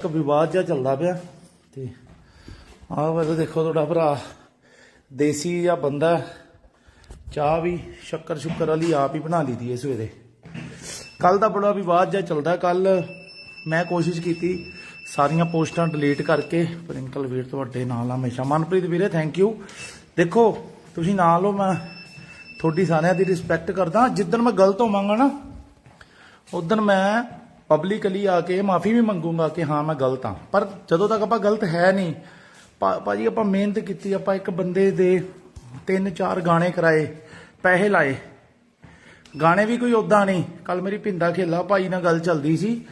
ਇੱਕ ਵਿਵਾਦ ਜਿਹਾ ਚੱਲਦਾ ਪਿਆ ਤੇ ਆਹ ਵਾ ਦੇਖੋ ਤੁਹਾਡਾ ਭਰਾ ਦੇਸੀ ਜਿਹਾ ਬੰਦਾ ਚਾਹ ਵੀ ਸ਼ੱਕਰ ਸ਼ੁੱਕਰ ਵਾਲੀ ਆਪ ਹੀ ਬਣਾ ਲਈਦੀ ਏ ਸਵੇਰੇ। ਕੱਲ ਦਾ ਬੜਾ ਵਿਵਾਦ ਜਿਹਾ ਚੱਲਦਾ ਕੱਲ ਮੈਂ ਕੋਸ਼ਿਸ਼ ਕੀਤੀ ਸਾਰੀਆਂ ਪੋਸਟਾਂ ਡਿਲੀਟ ਕਰਕੇ ਪ੍ਰਿੰਕਲ ਵੀਰ ਤੁਹਾਡੇ ਨਾਲ ਆ ਹਮੇਸ਼ਾ। ਮਨਪ੍ਰੀਤ ਵੀਰੇ ਥੈਂਕ ਯੂ ਦੇਖੋ, ਤੁਸੀਂ ਨਾਲ ਹੋ, ਮੈਂ ਤੁਹਾਡੀ ਸਾਰਿਆਂ ਦੀ ਰਿਸਪੈਕਟ ਕਰਦਾ। ਜਿੱਦਣ ਮੈਂ ਗਲਤ ਹੋਵਾਂਗਾ ਨਾ, ਉਦੋਂ ਮੈਂ ਪਬਲਿਕਲੀ ਆ ਕੇ ਮਾਫੀ ਵੀ ਮੰਗੂੰਗਾ ਕਿ ਹਾਂ, ਮੈਂ ਗਲਤ ਹਾਂ। ਪਰ ਜਦੋਂ ਤੱਕ ਆਪਾਂ ਗਲਤ ਹੈ ਨਹੀਂ, ਭਾ- ਭਾਜੀ ਆਪਾਂ ਮਿਹਨਤ ਕੀਤੀ, ਆਪਾਂ ਇੱਕ ਬੰਦੇ ਦੇ ਤਿੰਨ ਚਾਰ ਗਾਣੇ ਕਰਾਏ, ਪੈਸੇ ਲਾਏ। ਗਾਣੇ ਵੀ ਕੋਈ ਉਦਾਂ ਨਹੀਂ। ਕੱਲ ਮੇਰੀ ਪਿੰਦਾ ਖੇਲਾ, ਭਾਈ ਨਾਲ ਗੱਲ ਚੱਲਦੀ ਸੀ।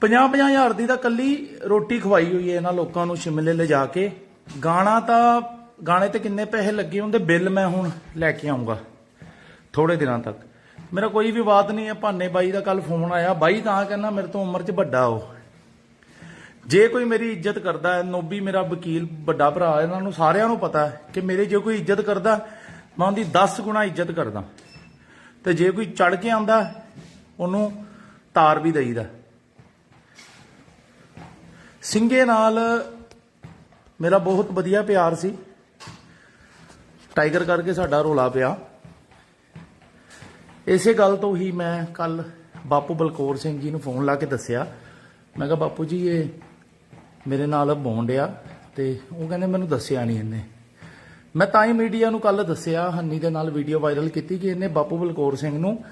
50 ਹਜ਼ਾਰ ਦੀ ਤਾਂ ਕੱਲੀ ਰੋਟੀ ਖਵਾਈ ਹੋਈ ਹੈ ਇਹਨਾਂ ਲੋਕਾਂ ਨੂੰ ਸ਼ਿਮਲੇ ਲਿਜਾ ਕੇ। ਗਾਣਾ ਤਾਂ, ਗਾਣੇ ਤੇ ਕਿੰਨੇ ਪੈਸੇ ਲੱਗੇ ਉਹਦੇ ਬਿੱਲ ਮੈਂ ਹੁਣ ਲੈ ਕੇ ਆਉਂਗਾ ਥੋੜੇ ਦਿਨਾਂ ਤੱਕ। ਮੇਰਾ ਕੋਈ ਵਿਵਾਦ ਨਹੀਂ ਹੈ ਭਾਨੇ ਬਾਈ ਦਾ ਕੱਲ ਫੋਨ ਆਇਆ। ਬਾਈ ਤਾਂ ਕਹਿੰਦਾ ਮੇਰੇ ਤੋਂ ਉਮਰ 'ਚ ਵੱਡਾ ਉਹ। ਜੇ ਕੋਈ ਮੇਰੀ ਇੱਜ਼ਤ ਕਰਦਾ ਹੈ ਨੋਬੀ ਮੇਰਾ ਵਕੀਲ ਵੱਡਾ ਭਰਾ ਹੈ, ਇਹਨਾਂ ਨੂੰ ਸਾਰਿਆਂ ਨੂੰ ਪਤਾ ਹੈ ਕਿ ਮੇਰੇ ਜੇ ਕੋਈ ਇੱਜ਼ਤ ਕਰਦਾ ਮੈਂ ਉਹਦੀ 10 ਗੁਣਾ ਇੱਜ਼ਤ ਕਰਦਾ। ਤੇ ਜੇ ਕੋਈ ਚੜ ਕੇ ਆਂਦਾ ਉਹਨੂੰ ਤਾਰ ਵੀ ਦੇਈਦਾ। ਸਿੰਘੇ ਨਾਲ ਮੇਰਾ ਬਹੁਤ ਵਧੀਆ ਪਿਆਰ ਸੀ। ਟਾਈਗਰ ਕਰਕੇ ਸਾਡਾ ਰੋਲਾ ਪਿਆ। ਇਸੇ ਗੱਲ ਤੋਂ ਹੀ ਮੈਂ ਕੱਲ ਬਾਪੂ ਬਲਕੌਰ ਸਿੰਘ ਜੀ ਨੂੰ ਫੋਨ ਲਾ ਕੇ ਦੱਸਿਆ। ਮੈਂ ਕਿਹਾ, ਬਾਪੂ ਜੀ, ਇਹ ਮੇਰੇ ਨਾਲ ਬੌਂਡ ਆ ਤੇ ਉਹ ਕਹਿੰਦੇ ਮੈਨੂੰ ਦੱਸਿਆ ਨਹੀਂ ਇਹਨੇ। ਮੈਂ ਤਾਂ ਹੀ ਮੀਡੀਆ ਨੂੰ ਕੱਲ ਦੱਸਿਆ, ਹੰਨੀ ਦੇ ਨਾਲ ਵੀਡੀਓ ਵਾਇਰਲ ਕੀਤੀ ਕਿ ਇਹਨੇ ਬਾਪੂ ਬਲਕੌਰ ਸਿੰਘ ਨੂੰ,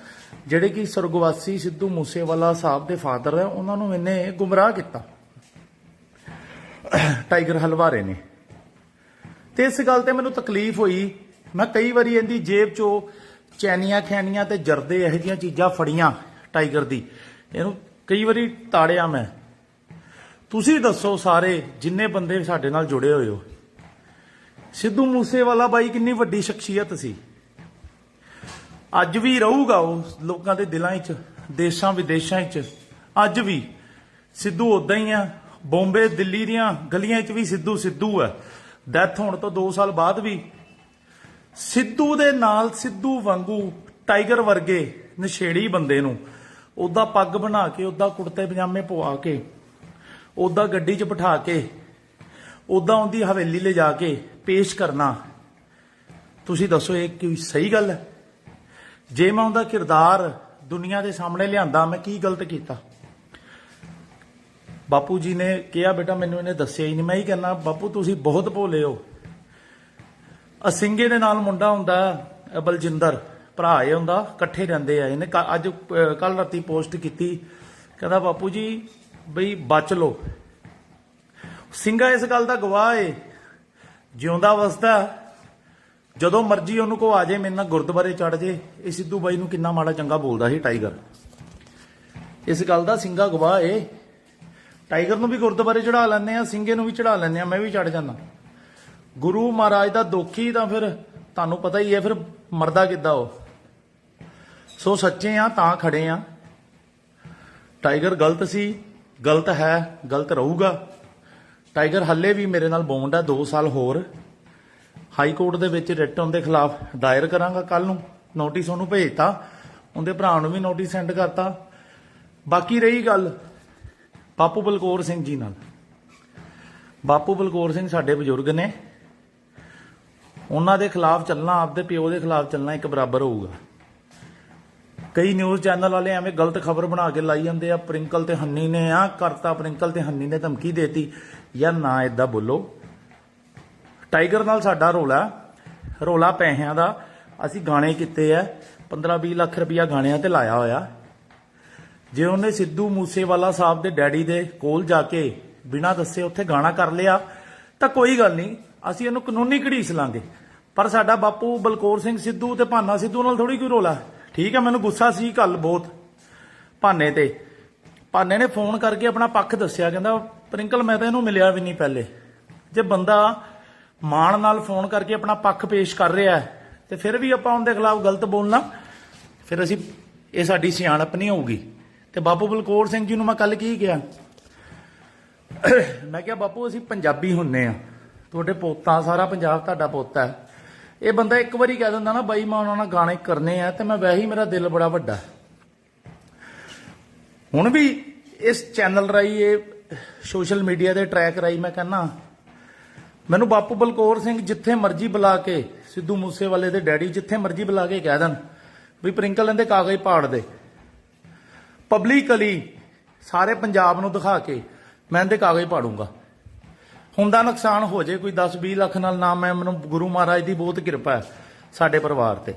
ਜਿਹੜੇ ਕਿ ਸਰਗਵਾਸੀ ਸਿੱਧੂ ਮੂਸੇਵਾਲਾ ਸਾਹਿਬ ਦੇ ਫਾਦਰ ਹੈ ਉਹਨਾਂ ਨੂੰ ਇਹਨੇ ਗੁੰਮਰਾਹ ਕੀਤਾ। ਟਾਈਗਰ ਹਲਵਾਰੇ ਨੇ। ਤੇ ਇਸ ਗੱਲ ਤੇ ਮੈਨੂੰ ਤਕਲੀਫ ਹੋਈ। ਮੈਂ ਕਈ ਵਾਰੀ ਇਹਦੀ ਜੇਬ ਚੋਂ ਚੈਨੀਆਂ ਖੈਨੀਆਂ ਤੇ ਜਰਦੇ ਇਹੋ ਜਿਹੀਆਂ ਚੀਜ਼ਾਂ ਫੜੀਆਂ ਟਾਈਗਰ ਦੀ। ਇਹਨੂੰ ਕਈ ਵਾਰੀ ਤਾੜਿਆ ਮੈਂ। ਤੁਸੀਂ ਦੱਸੋ ਸਾਰੇ ਜਿੰਨੇ ਬੰਦੇ ਸਾਡੇ ਨਾਲ ਜੁੜੇ ਹੋਏ ਹੋ। ਸਿੱਧੂ ਮੂਸੇਵਾਲਾ ਬਾਈ ਕਿੰਨੀ ਵੱਡੀ ਸ਼ਖਸੀਅਤ ਸੀ। ਅੱਜ ਵੀ ਰਹੂਗਾ ਉਹ ਲੋਕਾਂ ਦੇ ਦਿਲਾਂ 'ਚ ਦੇਸ਼ਾਂ ਵਿਦੇਸ਼ਾਂ 'ਚ ਅੱਜ ਵੀ ਸਿੱਧੂ ਉਦਾਂ ਹੀ ਆ। ਬੰਬੇ, ਦਿੱਲੀ ਦੀਆਂ ਗਲੀਆਂ 'ਚ ਵੀ ਸਿੱਧੂ ਸਿੱਧੂ ਹੈ ਡੈਥ ਹੋਣ ਤੋਂ 2 ਸਾਲ ਬਾਅਦ ਵੀ ਸਿੱਧੂ ਦੇ ਨਾਲ ਸਿੱਧੂ ਵਾਂਗੂ ਟਾਈਗਰ ਵਰਗੇ ਨਸ਼ੇੜੀ ਬੰਦੇ ਨੂੰ ਉਹਦਾ ਪੱਗ ਬਣਾ ਕੇ, ਉਹਦਾ ਕੁੜਤੇ ਪਜਾਮੇ ਪਵਾ ਕੇ, ਉਹਦਾ ਗੱਡੀ 'ਚ ਬਿਠਾ ਕੇ, ਉਹਦਾ ਉਹਦੀ ਹਵੇਲੀ ਲੈ ਜਾ ਕੇ ਪੇਸ਼ ਕਰਨਾ। ਤੁਸੀਂ ਦੱਸੋ ਇਹ ਕੀ ਸਹੀ ਗੱਲ ਹੈ? ਜੇ ਮੈਂ ਉਹਦਾ ਕਿਰਦਾਰ ਦੁਨੀਆ ਦੇ ਸਾਹਮਣੇ ਲਿਆਂਦਾ, ਮੈਂ ਕੀ ਗਲਤ ਕੀਤਾ? ਬਾਪੂ ਜੀ ਨੇ ਕਿਹਾ, ਬੇਟਾ, ਮੈਨੂੰ ਇਹਨੇ ਦੱਸਿਆ ਹੀ ਨਹੀਂ। ਮੈਂ ਹੀ ਕਹਿੰਦਾ, ਬਾਪੂ, ਤੁਸੀਂ ਬਹੁਤ ਭੋਲੇ ਹੋ। ਅਸਿੰਗੇ ਦੇ ਨਾਲ ਮੁੰਡਾ ਹੁੰਦਾ ਬਲਜਿੰਦਰ, ਭਰਾ ਇਹ ਹੁੰਦਾ, ਇਕੱਠੇ ਰਹਿੰਦੇ ਆ। ਇਹਨੇ ਅੱਜ ਕੱਲ ਰਾਤੀ ਪੋਸਟ ਕੀਤੀ। ਕਹਿੰਦਾ, ਬਾਪੂ ਜੀ, ਬਈ ਬਚ ਲੋ ਸਿੰਘਾ ਇਸ ਗੱਲ ਦਾ ਗਵਾਹ ਏ। ਜਿਉਂਦਾ ਵਸਦਾ। ਜਦੋਂ ਮਰਜ਼ੀ ਉਹਨੂੰ ਕੋ ਆ ਜੇ, ਮੇਰੇ ਨਾਲ ਗੁਰਦੁਆਰੇ ਚੜ ਜੇ। ਇਹ ਸਿੱਧੂ ਬਾਈ ਨੂੰ ਕਿੰਨਾ ਮਾੜਾ ਚੰਗਾ ਬੋਲਦਾ ਸੀ, ਟਾਈਗਰ। ਇਸ ਗੱਲ ਦਾ ਸਿੰਘਾ ਗਵਾਹ ਏ। ਟਾਈਗਰ ਨੂੰ ਵੀ ਗੁਰਦੁਆਰੇ ਚੜਾ ਲੈਂਦੇ ਆ ਸਿੰਘੇ ਨੂੰ ਵੀ ਚੜਾ ਲੈਂਦੇ ਆ, ਮੈਂ ਵੀ ਚੜ ਜਾਂਦਾ। ਗੁਰੂ ਮਹਾਰਾਜ ਦਾ ਦੋਖੀ ਤਾਂ ਫਿਰ ਤੁਹਾਨੂੰ ਪਤਾ ਹੀ ਹੈ, ਫਿਰ ਮਰਦਾ ਕਿੱਦਾਂ ਉਹ? ਸੋ ਸੱਚੇ ਆ ਤਾਂ ਖੜੇ ਆ ਟਾਈਗਰ ਗਲਤ ਸੀ, ਗਲਤ ਹੈ, ਗਲਤ ਰਹੂਗਾ। ਟਾਈਗਰ ਹੱਲੇ ਵੀ ਮੇਰੇ ਨਾਲ ਬੌਂਡ ਹੈ 2 ਸਾਲ ਹੋਰ। ਹਾਈ ਕੋਰਟ ਦੇ ਵਿੱਚ ਰਿਟ ਉਹਦੇ ਖਿਲਾਫ ਦਾਇਰ ਕਰਾਂਗਾ ਕੱਲ ਨੂੰ ਨੋਟਿਸ ਉਹਨੂੰ ਭੇਜਤਾ। ਉਹਦੇ ਭਰਾ ਨੂੰ ਵੀ ਨੋਟਿਸ ਸੈਂਡ ਕਰਤਾ। ਬਾਕੀ ਰਹੀ ਗੱਲ ਬਾਪੂ ਬਲਕੌਰ ਸਿੰਘ ਜੀ ਨਾਲ। ਬਾਪੂ ਬਲਕੌਰ ਸਿੰਘ ਸਾਡੇ ਬਜ਼ੁਰਗ ਨੇ। ਉਹਨਾਂ ਦੇ ਖਿਲਾਫ ਚੱਲਣਾ, ਆਪਦੇ ਪਿਓ ਦੇ ਖਿਲਾਫ ਚੱਲਣਾ ਇੱਕ ਬਰਾਬਰ ਹੋਊਗਾ। ਕਈ ਨਿਊਜ਼ ਚੈਨਲ ਵਾਲੇ ਐਵੇਂ ਗਲਤ ਖਬਰ ਬਣਾ ਕੇ ਲਾਈ ਜਾਂਦੇ ਆ, ਪ੍ਰਿੰਕਲ ਤੇ ਹੰਨੀ ਨੇ ਆ ਕਰਤਾ ਪ੍ਰਿੰਕਲ ਤੇ ਹੰਨੀ ਨੇ ਧਮਕੀ ਦੇਤੀ। ਯਾਰ ਨਾ ਇਦਾਂ ਬੋਲੋ। ਟਾਈਗਰ ਨਾਲ ਸਾਡਾ ਰੋਲਾ ਰੋਲਾ ਪੈਸਿਆਂ ਦਾ। ਅਸੀਂ ਗਾਣੇ ਕੀਤੇ ਆ 15-20 ਲੱਖ ਰੁਪਇਆ ਗਾਣਿਆਂ ਤੇ ਲਾਇਆ ਹੋਇਆ। ਜੇ ਉਹਨੇ ਸਿੱਧੂ ਮੂਸੇਵਾਲਾ ਸਾਹਿਬ ਦੇ ਡੈਡੀ ਦੇ ਕੋਲ ਜਾ ਕੇ ਬਿਨਾਂ ਦੱਸੇ ਉੱਥੇ ਗਾਣਾ ਕਰ ਲਿਆ, ਤਾਂ ਕੋਈ ਗੱਲ ਨਹੀਂ। ਅਸੀਂ ਇਹਨੂੰ ਕਾਨੂੰਨੀ ਘੜੀਸ ਲਾਂਗੇ। ਪਰ ਸਾਡਾ ਬਾਪੂ ਬਲਕੌਰ ਸਿੰਘ ਸਿੱਧੂ ਤੇ ਭਾਨਾ ਸਿੱਧੂ ਨਾਲ ਥੋੜੀ ਕੋਈ ਰੋਲਾ ਠੀਕ ਹੈ, ਮੈਨੂੰ ਗੁੱਸਾ ਸੀ ਕੱਲ ਬਹੁਤ ਭਾਨੇ ਤੇ। ਭਾਨੇ ਨੇ ਫੋਨ ਕਰਕੇ ਆਪਣਾ ਪੱਖ ਦੱਸਿਆ, ਕਹਿੰਦਾ, ਪ੍ਰਿੰਕਲ, ਮੈਂ ਤਾਂ ਇਹਨੂੰ ਮਿਲਿਆ ਵੀ ਨਹੀਂ ਪਹਿਲੇ। ਜੇ ਬੰਦਾ ਮਾਣ ਨਾਲ ਫੋਨ ਕਰਕੇ ਆਪਣਾ ਪੱਖ ਪੇਸ਼ ਕਰ ਰਿਹਾ ਹੈ, ਤੇ ਫਿਰ ਵੀ ਆਪਾਂ ਉਹਦੇ ਖਿਲਾਫ ਗਲਤ ਬੋਲਣਾ। ਫਿਰ ਅਸੀਂ, ਇਹ ਸਾਡੀ ਸਿਆਣਪ ਨਹੀਂ ਹੋਊਗੀ। ਤੇ ਬਾਪੂ ਬਲਕੌਰ ਸਿੰਘ ਜੀ ਨੂੰ ਮੈਂ ਕੱਲ ਕੀ ਕਿਹਾ? ਮੈਂ ਕਿਹਾ, ਬਾਪੂ, ਅਸੀਂ ਪੰਜਾਬੀ ਹੁੰਨੇ ਆ। ਤੁਹਾਡੇ ਪੋਤਾ, ਸਾਰਾ ਪੰਜਾਬ ਤੁਹਾਡਾ ਪੋਤਾ ਹੈ। ਇਹ ਬੰਦਾ ਇੱਕ ਵਾਰੀ ਕਹਿ ਦਿੰਦਾ ਨਾ, ਬਾਈ, ਮੈਂ ਉਹਨਾਂ ਨਾਲ ਗਾਣੇ ਕਰਨੇ ਆ ਤੇ ਮੈਂ ਵੈਸੇ ਹੀ ਮੇਰਾ ਦਿਲ ਬੜਾ ਵੱਡਾ ਹੁਣ ਵੀ ਇਸ ਚੈਨਲ ਰਾਹੀਂ, ਇਹ ਸੋਸ਼ਲ ਮੀਡੀਆ ਦੇ ਟਰੈਕ ਰਾਈ ਮੈਂ ਕਹਿੰਨਾ ਮੈਨੂੰ ਬਾਪੂ ਬਲਕੌਰ ਸਿੰਘ ਜਿੱਥੇ ਮਰਜ਼ੀ ਬੁਲਾ ਕੇ, ਸਿੱਧੂ ਮੂਸੇਵਾਲੇ ਦੇ ਡੈਡੀ ਜਿੱਥੇ ਮਰਜ਼ੀ ਬੁਲਾ ਕੇ ਕਹਿ ਦੇਣ ਵੀ ਪ੍ਰਿੰਕਲ ਇਹਦੇ ਕਾਗਜ਼ ਪਾੜ ਦੇ। ਪਬਲਿਕਲੀ ਸਾਰੇ ਪੰਜਾਬ ਨੂੰ ਦਿਖਾ ਕੇ ਮੈਂ ਇਹਦੇ ਕਾਗਜ਼ ਪਾੜੂੰਗਾ। ਹੁੰਦਾ ਨੁਕਸਾਨ ਹੋ ਜੇ, ਕੋਈ 10 20 ਲੱਖ ਨਾਲ ਨਾ ਮੈਂ, ਮੈਨੂੰ ਗੁਰੂ ਮਹਾਰਾਜ ਦੀ ਬਹੁਤ ਕਿਰਪਾ ਹੈ ਸਾਡੇ ਪਰਿਵਾਰ ਤੇ।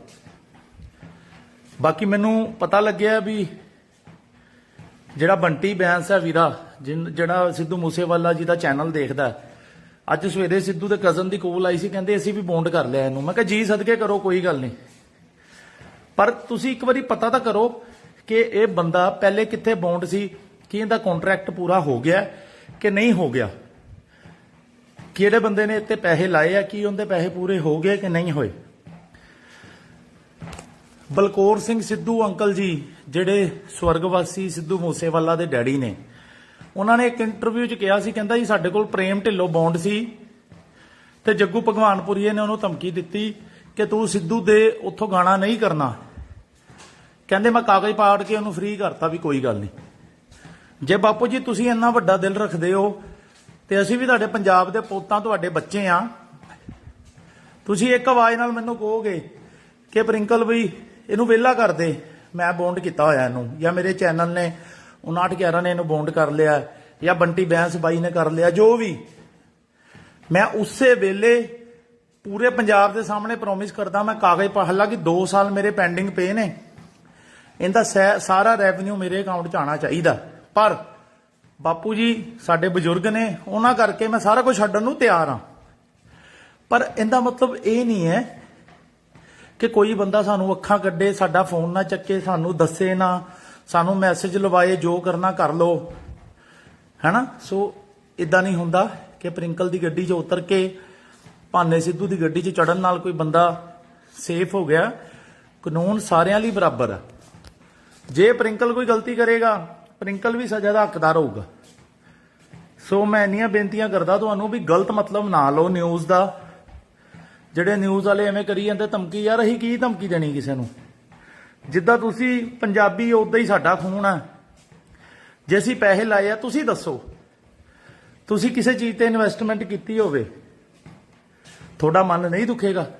ਬਾਕੀ ਮੈਨੂੰ ਪਤਾ ਲੱਗਿਆ ਵੀ ਜਿਹੜਾ ਬੰਟੀ ਬੈਂਸ ਹੈ ਵੀਰਾ, ਜਿਨ- ਜਿਹੜਾ ਸਿੱਧੂ ਮੂਸੇਵਾਲਾ ਜੀ ਦਾ ਚੈਨਲ ਦੇਖਦਾ ਅੱਜ ਸਵੇਰੇ ਸਿੱਧੂ ਦੇ ਕਜ਼ਨ ਦੀ ਕੋਲ ਆਈ ਸੀ, ਕਹਿੰਦੇ ਅਸੀਂ ਵੀ ਬੌਂਡ ਕਰ ਲਿਆ ਇਹਨੂੰ। ਮੈਂ ਕਿਹਾ, ਜੀ ਸਦਕੇ ਕਰੋ, ਕੋਈ ਗੱਲ ਨਹੀਂ। ਪਰ ਤੁਸੀਂ ਇੱਕ ਵਾਰੀ ਪਤਾ ਤਾਂ ਕਰੋ ਕਿ ਇਹ ਬੰਦਾ ਪਹਿਲੇ ਕਿੱਥੇ ਬੌਂਡ ਸੀ, ਕਿ ਇਹਦਾ ਕੰਟਰੈਕਟ ਪੂਰਾ ਹੋ ਗਿਆ ਕਿ ਨਹੀਂ ਹੋ ਗਿਆ। ਕਿਹੜੇ ਬੰਦੇ ਨੇ ਇੱਥੇ ਪੈਸੇ ਲਾਏ ਆ, ਕੀ ਉਹਦੇ ਪੈਸੇ ਪੂਰੇ ਹੋ ਗਏ ਕਿ ਨਹੀਂ ਹੋਏ? ਬਲਕੌਰ ਸਿੰਘ ਸਿੱਧੂ ਅੰਕਲ ਜੀ, ਜਿਹੜੇ ਸਵਰਗਵਾਸੀ ਸਿੱਧੂ ਮੂਸੇਵਾਲਾ ਦੇ ਡੈਡੀ ਨੇ, ਉਹਨਾਂ ਨੇ ਇੱਕ ਇੰਟਰਵਿਊ 'ਚ ਕਿਹਾ ਸੀ, ਕਹਿੰਦਾ ਜੀ ਸਾਡੇ ਕੋਲ ਪ੍ਰੇਮ ਢਿੱਲੋਂ ਬੌਂਡ ਸੀ ਤੇ ਜੱਗੂ ਭਗਵਾਨਪੁਰੀਏ ਨੇ ਉਹਨੂੰ ਧਮਕੀ ਦਿੱਤੀ ਕਿ ਤੂੰ ਸਿੱਧੂ ਦੇ ਉੱਥੋਂ ਗਾਣਾ ਨਹੀਂ ਕਰਨਾ। ਕਹਿੰਦੇ ਮੈਂ ਕਾਗਜ਼ ਪਾੜ ਕੇ ਉਹਨੂੰ ਫ੍ਰੀ ਕਰਤਾ ਵੀ ਕੋਈ ਗੱਲ ਨਹੀਂ। ਜੇ ਬਾਪੂ ਜੀ ਤੁਸੀਂ ਇੰਨਾ ਵੱਡਾ ਦਿਲ ਰੱਖਦੇ ਹੋ ਤੇ ਅਸੀਂ ਵੀ ਤੁਹਾਡੇ ਪੰਜਾਬ ਦੇ ਪੋਤਾਂ ਤੁਹਾਡੇ ਬੱਚੇ ਆ। ਤੁਸੀਂ ਇੱਕ ਆਵਾਜ਼ ਨਾਲ ਮੈਨੂੰ ਕਹੋਗੇ ਕਿ ਪ੍ਰਿੰਕਲ ਵੀ ਇਹਨੂੰ ਵਿਹਲਾ ਕਰ ਦੇ। ਮੈਂ ਬੌਂਡ ਕੀਤਾ ਹੋਇਆ ਇਹਨੂੰ। ਜਾਂ ਮੇਰੇ ਚੈਨਲ ਨੇ 5911 ਨੇ ਇਹਨੂੰ ਬੌਂਡ ਕਰ ਲਿਆ। ਜਾਂ ਬੰਟੀ ਬੈਂਸ ਬਾਈ ਨੇ ਕਰ ਲਿਆ, ਜੋ ਵੀ। ਮੈਂ ਉਸੇ ਵੇਲੇ ਪੂਰੇ ਪੰਜਾਬ ਦੇ ਸਾਹਮਣੇ ਪ੍ਰੋਮਿਸ ਕਰਦਾ, ਮੈਂ ਕਾਗਜ਼ ਪਾ, ਹਾਲਾਂਕਿ 2 ਸਾਲ ਮੇਰੇ ਪੈਂਡਿੰਗ ਪਏ ਨੇ। ਇਹਦਾ ਸੈ- ਸਾਰਾ ਰੈਵਨਿਊ ਮੇਰੇ ਅਕਾਊਂਟ 'ਚ ਆਣਾ ਚਾਹੀਦਾ। ਪਰ ਬਾਪੂ ਜੀ, ਸਾਡੇ ਬਜ਼ੁਰਗ ਨੇ, ਉਹਨਾਂ ਕਰਕੇ ਮੈਂ ਸਾਰਾ ਕੁਝ ਛੱਡਣ ਨੂੰ ਤਿਆਰ ਹਾਂ। ਪਰ ਇਹਦਾ ਮਤਲਬ ਇਹ ਨਹੀਂ ਹੈ ਕਿ ਕੋਈ ਬੰਦਾ ਸਾਨੂੰ ਅੱਖਾਂ ਕੱਢੇ, ਸਾਡਾ ਫੋਨ ਨਾ ਚੱਕੇ, ਸਾਨੂੰ ਦੱਸੇ ਨਾ, ਸਾਨੂੰ ਮੈਸੇਜ ਲਵਾਏ, ਜੋ ਕਰਨਾ ਕਰ ਲੋ। ਹੈਨਾ? ਸੋ ਇਦਾਂ ਨਹੀਂ ਹੁੰਦਾ ਕਿ ਪ੍ਰਿੰਕਲ ਦੀ ਗੱਡੀ 'ਚ ਉਤਰ ਕੇ, ਭਾਨੇ ਸਿੱਧੂ ਦੀ ਗੱਡੀ 'ਚ ਚੜਨ ਨਾਲ ਕੋਈ ਬੰਦਾ ਸੇਫ ਹੋ ਗਿਆ। ਕਾਨੂੰਨ ਸਾਰਿਆਂ ਲਈ ਬਰਾਬਰ ਹੈ। ਜੇ ਪ੍ਰਿੰਕਲ ਕੋਈ ਗਲਤੀ ਕਰੇਗਾ ਪ੍ਰਿੰਕਲ ਵੀ ਸਜ਼ਾ ਦਾ ਹੱਕਦਾਰ ਹੋਊਗਾ। ਸੋ ਮੈਂ ਇੰਨੀਆਂ ਬੇਨਤੀਆਂ ਕਰਦਾ ਤੁਹਾਨੂੰ ਵੀ ਗਲਤ ਮਤਲਬ ਨਾ ਲਓ ਨਿਊਜ਼ ਦਾ। ਜਿਹੜੇ ਨਿਊਜ਼ ਵਾਲੇ ਐਵੇਂ ਕਰੀ ਜਾਂਦੇ, ਧਮਕੀ, ਯਾਰ ਅਸੀਂ ਕੀ ਧਮਕੀ ਦੇਣੀ ਕਿਸੇ ਨੂੰ? ਜਿੱਦਾਂ ਤੁਸੀਂ ਪੰਜਾਬੀ ਉਦਾਂ ਹੀ ਸਾਡਾ ਖੂਨ ਹੈ। ਜੇ ਅਸੀਂ ਪੈਸੇ ਲਾਏ ਆ, ਤੁਸੀਂ ਦੱਸੋ। ਤੁਸੀਂ ਕਿਸੇ ਚੀਜ਼ ਤੇ ਇਨਵੈਸਟਮੈਂਟ ਕੀਤੀ ਹੋਵੇ। ਤੁਹਾਡਾ ਮਨ ਨਹੀਂ ਦੁਖੇਗਾ।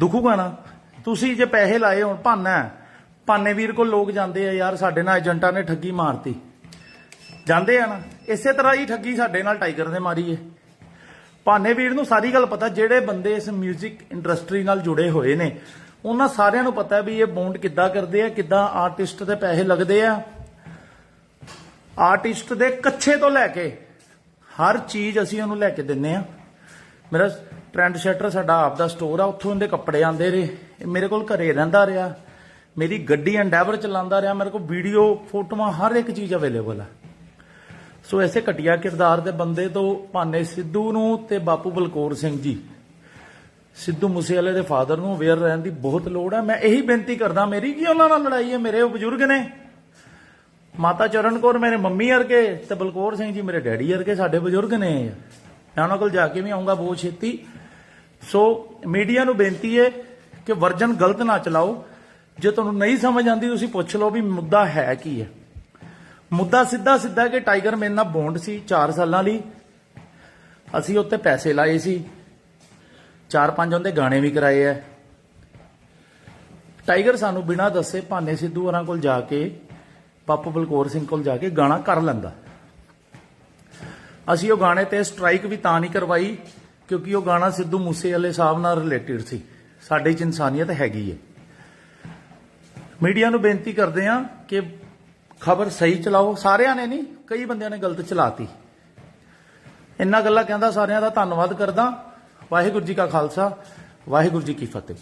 ਦੁਖੂਗਾ ਨਾ। ਤੁਸੀਂ ਜੇ ਪੈਸੇ ਲਾਏ ਹੋਣ, ਭਾਨਾ ਹੈ, ਵੀਰ ਕੋਲ ਲੋਕ ਜਾਂਦੇ ਆ ਯਾਰ ਸਾਡੇ ਨਾਲ ਏਜੰਟਾਂ ਨੇ ਠੱਗੀ ਮਾਰਤੀ। ਜਾਂਦੇ ਆ ਨਾ ਇਸੇ ਤਰ੍ਹਾਂ ਹੀ ਠੱਗੀ ਸਾਡੇ ਨਾਲ ਟਾਈਗਰ ਨੇ ਮਾਰੀ ਏ। ਭਾਨੇ ਵੀਰ ਨੂੰ ਸਾਰੀ ਗੱਲ ਪਤਾ ਜਿਹੜੇ ਬੰਦੇ ਇਸ 뮤직 ਇੰਡਸਟਰੀ ਨਾਲ ਜੁੜੇ ਹੋਏ ਨੇ ਉਹਨਾਂ ਸਾਰਿਆਂ ਨੂੰ ਪਤਾ ਵੀ ਇਹ ਬੌਂਡ ਕਿੱਦਾਂ ਕਰਦੇ ਆ ਕਿੱਦਾਂ ਆਰਟਿਸਟ ਦੇ ਪੈਸੇ ਲੱਗਦੇ ਆ। ਆਰਟਿਸਟ ਦੇ ਕੱਛੇ ਤੋਂ ਲੈ ਕੇ ਹਰ ਚੀਜ਼ ਅਸੀਂ ਉਹਨੂੰ ਲੈ ਕੇ ਦਿੰਨੇ ਆ। ਮੇਰਾ ਟ੍ਰੈਂਡ ਸ਼ਟਰ ਸਾਡਾ ਆਪ ਦਾ ਸਟੋਰ ਆ ਉੱਥੋਂ ਉਹਦੇ ਕੱਪੜੇ ਆਂਦੇ ਰਹੇ। ਮੇਰੇ ਕੋਲ ਘਰੇ ਰਹਿੰਦਾ ਰਿਹਾ। ਮੇਰੀ ਗੱਡੀ ਐਂਡੈਵਰ ਚਲਾਉਂਦਾ ਰਿਹਾ, ਮੇਰੇ ਕੋਲ ਵੀਡੀਓ ਫੋਟੋਆਂ, ਹਰ ਇੱਕ ਚੀਜ਼ ਅਵੇਲੇਬਲ ਆ। ਸੋ ਐਸੇ ਘਟੀਆ ਕਿਰਦਾਰ ਦੇ ਬੰਦੇ ਤੋਂ ਭਾਨੇ ਸਿੱਧੂ ਨੂੰ ਤੇ ਬਾਪੂ ਬਲਕੌਰ ਸਿੰਘ ਜੀ। ਸਿੱਧੂ ਮੂਸੇਵਾਲੇ ਦੇ ਫਾਦਰ ਨੂੰ ਅਵੇਅਰ ਰਹਿਣ ਦੀ ਬਹੁਤ ਲੋੜ ਹੈ ਮੈਂ ਇਹੀ ਬੇਨਤੀ ਕਰਦਾ, ਮੇਰੀ ਕੀ ਉਹਨਾਂ ਨਾਲ ਲੜਾਈ ਹੈ, ਮੇਰੇ ਉਹ ਬਜ਼ੁਰਗ ਨੇ। ਮਾਤਾ ਚਰਨ ਕੌਰ ਮੇਰੇ ਮੰਮੀ ਵਰਗੇ ਤੇ ਬਲਕੌਰ ਸਿੰਘ ਜੀ ਮੇਰੇ ਡੈਡੀ ਵਰਗੇ ਸਾਡੇ ਬਜ਼ੁਰਗ ਨੇ। ਮੈਂ ਉਹਨਾਂ ਕੋਲ ਜਾ ਕੇ ਵੀ ਆਉਂਗਾ ਬਹੁਤ ਛੇਤੀ। ਸੋ ਮੀਡੀਆ ਨੂੰ ਬੇਨਤੀ ਹੈ ਕਿ ਵਰਜਨ ਗਲਤ ਨਾ ਚਲਾਓ। ਜੇ ਤੁਹਾਨੂੰ ਨਹੀਂ ਸਮਝ ਆਉਂਦੀ, ਤੁਸੀਂ ਪੁੱਛ ਲਓ ਵੀ ਮੁੱਦਾ ਹੈ ਕੀ ਹੈ। ਮੁੱਦਾ ਸਿੱਧਾ ਸਿੱਧਾ ਕਿ ਟਾਈਗਰ ਮੇਰੇ ਨਾਲ ਬੌਂਡ ਸੀ 4 ਸਾਲਾਂ ਲਈ। ਅਸੀਂ ਉੱਤੇ ਪੈਸੇ ਲਾਏ ਸੀ। ਚਾਰ ਪੰਜ ਉਹਦੇ ਗਾਣੇ ਵੀ ਕਰਾਏ ਐ ਟਾਈਗਰ ਸਾਨੂੰ ਬਿਨਾਂ ਦੱਸੇ ਭਾਨੇ ਸਿੱਧੂ ਹੋਰਾਂ ਕੋਲ ਜਾ ਕੇ, ਪਾਪੂ ਬਲਕੌਰ ਸਿੰਘ ਕੋਲ ਜਾ ਕੇ ਗਾਣਾ ਕਰ ਲੈਂਦਾ। ਅਸੀਂ ਉਹ ਗਾਣੇ ਤੇ ਸਟ੍ਰਾਈਕ ਵੀ ਤਾਂ ਨਹੀਂ ਕਰਵਾਈ, ਕਿਉਂਕਿ ਉਹ ਗਾਣਾ ਸਿੱਧੂ ਮੂਸੇ ਵਾਲੇ ਸਾਹਿਬ ਨਾਲ ਰਿਲੇਟਡ ਸੀ। ਸਾਡੇ 'ਚ ਇਨਸਾਨੀਅਤ ਹੈਗੀ ਹੈ ਮੀਡੀਆ ਨੂੰ ਬੇਨਤੀ ਕਰਦੇ ਹਾਂ ਕਿ ਖਬਰ ਸਹੀ ਚਲਾਓ। ਸਾਰਿਆਂ ਨੇ ਨਹੀਂ, ਕਈ ਬੰਦਿਆਂ ਨੇ ਗਲਤ ਚਲਾਤੀ। ਇੰਨਾ ਗੱਲਾਂ ਕਹਿੰਦਾ ਸਾਰਿਆਂ ਦਾ ਧੰਨਵਾਦ ਕਰਦਾ। ਵਾਹਿਗੁਰੂ ਜੀ ਕਾ ਖਾਲਸਾ, ਵਾਹਿਗੁਰੂ ਜੀ ਕੀ ਫਤਿਹ।